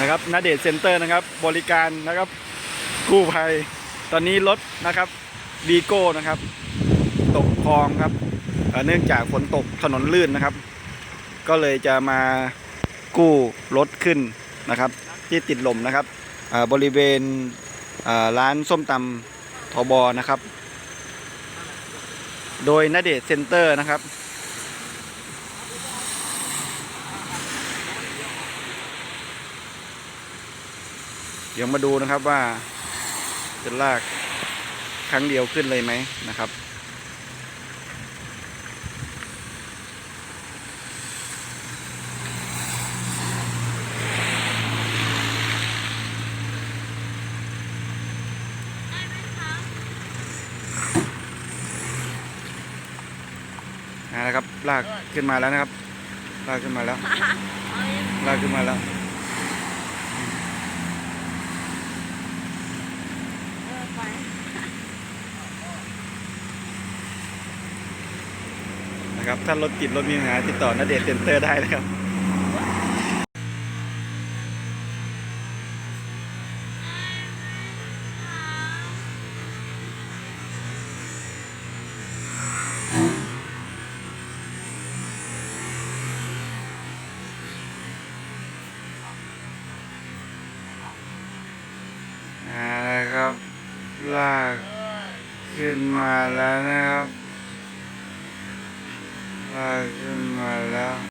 นะครับนาเดชเซ็นเตอร์นะครับ บริการนะครับกู้ภัย ตอนนี้รถนะครับวีโก้นะครับ ตกคลองครับ เนื่องจากฝนตกถนนลื่นนะครับ ก็เลยจะมากู้รถขึ้นนะครับ ที่ติดลมนะครับบริเวณร้านส้มตำทบนะครับ โดยนาเดชเซ็นเตอร์นะครับ เดี๋ยวมาดูนะครับว่าจะลากครั้งเดียวขึ้นเลยไหมนะครับ นะครับ ลากขึ้นมาแล้วนะครับ ลากขึ้นมาแล้ว ลากขึ้นมาแล้ว เออไป นะครับ ถ้ารถติดรถมีปัญหาติดต่อนาเดชเซ็นเตอร์ได้นะครับนะครับลากขึ้นมาแล้วนะครับ ลากขึ้นมาแล้ว